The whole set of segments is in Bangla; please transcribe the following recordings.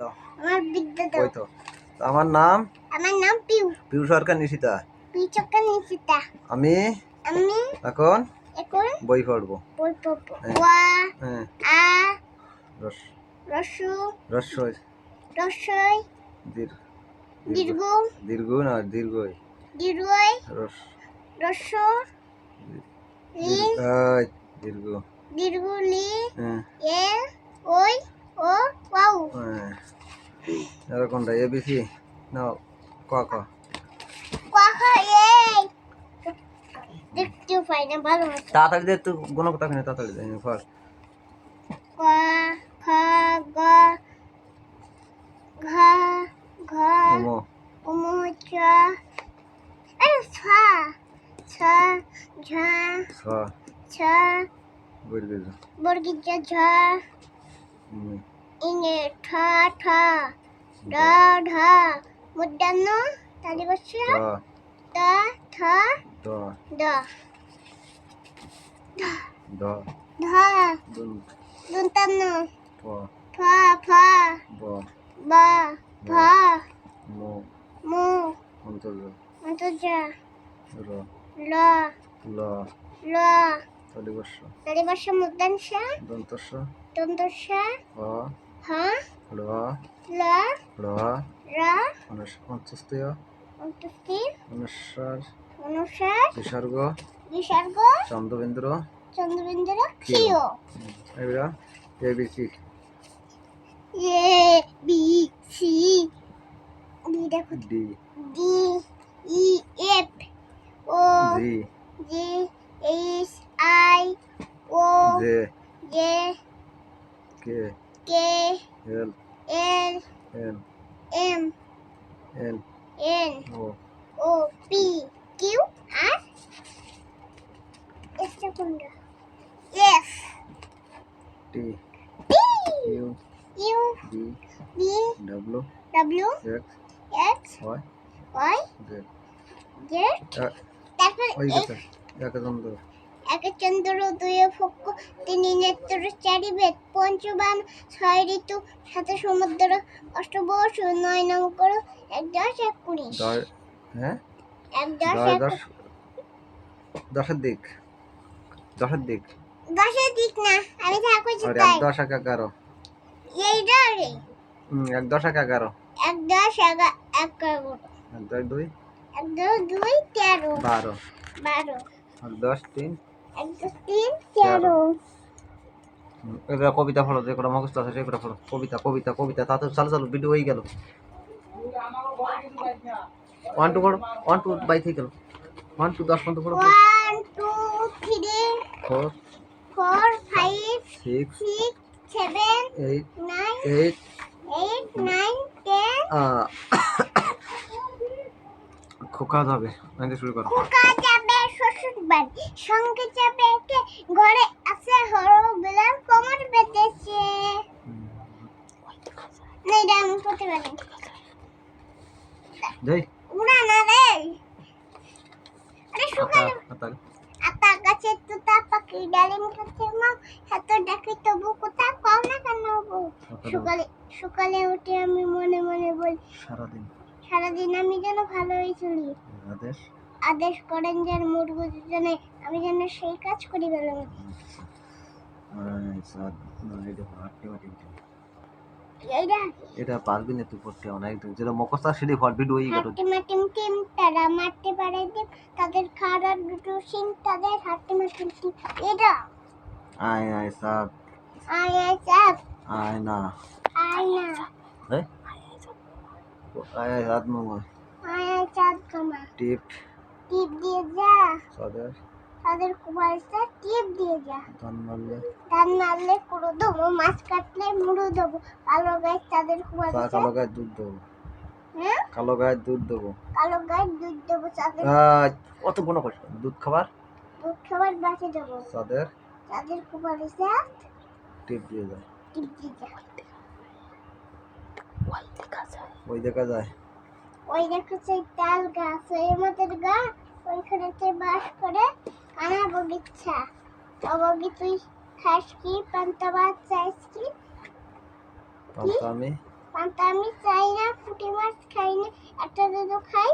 ওই তো। আমার নাম? আমার নাম পিউ। পিউ সরকার নিশিতা। পিউ চক্কা নিচিতা আমি আমি এখন এখন বই পড়ব। বই পড়ব। হ্যাঁ। ওয়া হ্যাঁ। আ রস। রসু রসই। দীর্ঘ। দীর্ঘ। দীর্ঘ না দীর্ঘই। দীর্ঘই। রস। রস দীর্ঘ দীর্ঘ। দীর্ঘ লি। হ্যাঁ। এ ওই। হ্যাঁ। এরকমটা এবিসি না ক ক। কোয়া এই দেখতে পাই না ভালো মতো। তাড়াতাড়ি দে কোনো কথা কিনে তাড়াতাড়ি দে ফল কোয়া খা গা ঘা ঘা ওমো উমচা আরে ছা ছা ঝা ছ। ছা বর্গিজা ঝা। ইনে ঠা ঠা ডা ঢা মুদ্দান্ন তালি বসে ত থা দ। দ। দ। ধা। দুন। দুন্তান্ন। ফা ফা। ব ভা মো। মু। অন্তর অন্তর্জা র। ল। ল। ল। তলিবর্ষ তালি বসে মুদ্দানসা দন্তস্ব দন্তসা হ হা ল ল ল রা অন্তস্তীয় অন্তস্তি অনুসার অনুসার বিসর্গ বিসর্গ চন্দ্রবিন্দ্র চন্দ্রবিন্দুর ক্ষীয়। এবার ABC A B C D দেখো D D E F O G G H I O J J K K L L N M N N O O P Q R এসটা কোনটা F T P U U D B W W X X Y Y Z Z তারপর এক একদন্দ একে চন্দ্র দুই ফক্ক তিন নেত্র চারি বেদ পঞ্চবান ছয় ঋতু সাথে সমুদ্র অষ্টবর্ষ নয় নং করো এক দশ এক কুড়ি হ্যাঁ? দশ দশ দশের দিক। দশের দিক। দশের দিক না আমি যা কইছি তাই। এক দশ এক এগারো। এইটা রে হুম এক দশ এক এগারো। এক দশ এগা- এগারো এক দশ দুই। এক দশ দুই তেরো। বারো। বারো। এক দশ তিন। এক দশ তিন তেরো। এবার কবিতা পড়ো যে কটা মুখস্থ আছে সেগুলো পড়ো। কবিতা কবিতা কবিতা। তা তো চালু চালু ভিডিও হয়ে গেল। ওয়ান টু পড়ো ওয়ান টু বাই থেকে গেল ওয়ান টু দশ পর্যন্ত করো one two three four four five six six seven eight nine eight eight nine ten খোকা যাবে নাইতে শুরু করো। খোকা যাবে শ্বশুর বাড়ি। সঙ্গে যাবে কে ঘরে আছে হরো বেলার কোমর বেঁধেছে। না এটা আমি করতে পারি যাই উড়া না রে আরে হাতালে আতা গাছে তুতা পাখি ডালিম গাছে মা এত ডাকি তবু কোথা কম না কেন বউ? সকালে সকালে উঠে আমি মনে মনে বলি সারাদিন সারাদিন আমি যেন ভালোই চলি আদেশ আদেশ করেন যেন মুরগু দুজনে আমি যেন সেই কাজ করি ভালো সাত এটা পারবি না তুই পড়তে অনেক যেটা মুখস্থ সেটি ফল ভিডিও গেল হাট্টি মাটিম টিম তারা মারতে পারে দিম তাদের খারাপ দুটো সিং তাদের হাট্টি মাটিম টিম। এটা আয় আয় সাত আয় আয় চাপ আয় না। আয় না। হ্যাঁ আয় আয় নম্বর আয় আয় চাপ কামা। টিপ। টিপ দিয়ে যা। সাদের। তাদের কুমারটা টিপ দিয়ে যা ধান মারলে? ধান মারলে কুড়ো দেবো মাছ কাটলে মুড়ো দেবো কালো গায়ে তাদের তা কুমারটা কালো গায়ে দুধ দেবো। হ্যাঁ? কালো গায়ে দুধ দেবো। কালো গাছ দুধ দেবো তাদের। আহ, অত কোনো কষ্ট দুধ খাবার? দুধ খাবার বাসে দেবো। তাদের? তাদের কুমারটা টিপ দিয়ে যায়। টিপ দিয়ে যা ওই দেখা যায়। ওই দেখো সেই তাল গাছ ওই আমাদের গাছ ওইখানেতে বাস করে তুই পান্তা আমি। চাই না পুঁটি মাছ খাই না একটা দুটো খাই।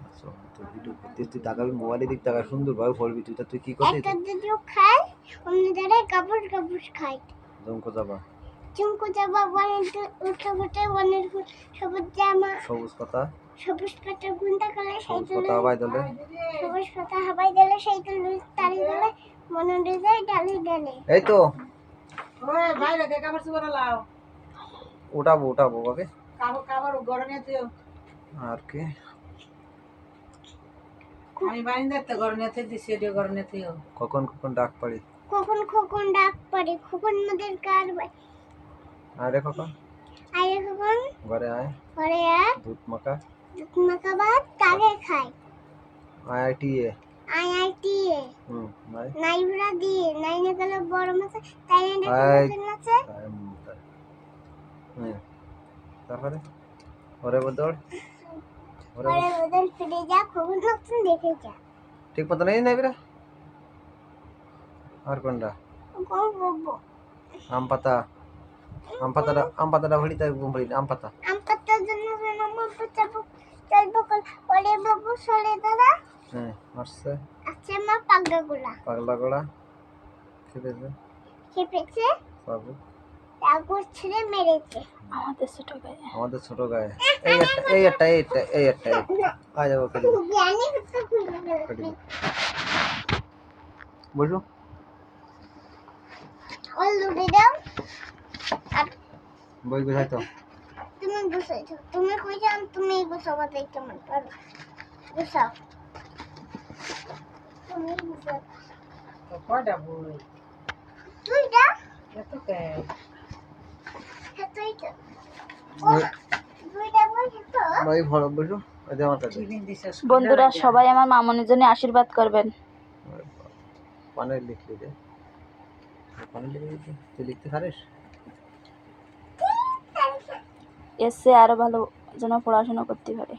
আচ্ছা, করতে তুই তাকাবি মোবাইলের দিক তাকা সুন্দর ভাবে তুই তা তুই কি করছিস একটা খাই অন্য জায়গায় কাপড় কাপড় খাই। জমকো যাবা। চুমকু যাবা বনের উঠে উঠে বনের সবুজ জামা। সবুজ পাতা। সবুজ পাতা গুন্ডা করে সেই পাতা আবাই দলে? সবুজ পাতা হাবাই দিলে সেই তুলে তালি দিলে মনে ডালি ডালে। এই তো। কে কাপড় চোপড় লাও। উঠাবো উঠাবো বাকে কাপড় কাপড় গরমে তুই আর কি? আমি গরমে তুই দিছি এডিও গরমে তুই কখন কখন ডাক পাড়ি? কখন কখন ডাক পড়ে? কখন মোদের কার আরে কখন? আরে কখন? ঘরে আয়। পরে আর দুধ মাখা। মাখা ভাত কাকে খাই হুম নাই নাই দিয়ে নাই না গেলে বড় মাছ তাই না আছে। হুম তারপরে? ওরে বদল? ওরে ওদের ফিরে যা নতুন দেখে যা। ঠিক নেই নেবি রে আর কোনটা? কোন বলব? আম পাতা। আম পাতাটা আম পাতাটা ভরি তাই ভরি আম পাতা। আম পাতার জন্য যেন বলব চাবো চলবো কল ওরে বাবু সরে দাদা হ্যাঁ মারছে আছে মা পাগলা গুলা পাগলা গোড়া খেতেছে খেপেছে? বাবু। তারপর ছেড়ে মেরেছে। আমাদের ছোট গায়ে। এই একটা এই একটা এই একটা এই একটা এই একটা। যাব জ্ঞানী হচ্ছে খেলি। গেল বুঝলো দাও। বই গুছাই তো। তুমি গুছাইছো তুমি কইছো তুমি গুছাবা তাই কেমন পারো গুছাও। তুমি গুছাও। তো কয়টা বই? তুইটা এত কে তো বন্ধুরা সবাই আমার মামনির জন্য আশীর্বাদ করবেন। পানে লিখলি দে পানে লিখে দিতে তুই লিখতে পারিস? এসে আরও ভালো যেন পড়াশোনা করতে পারে।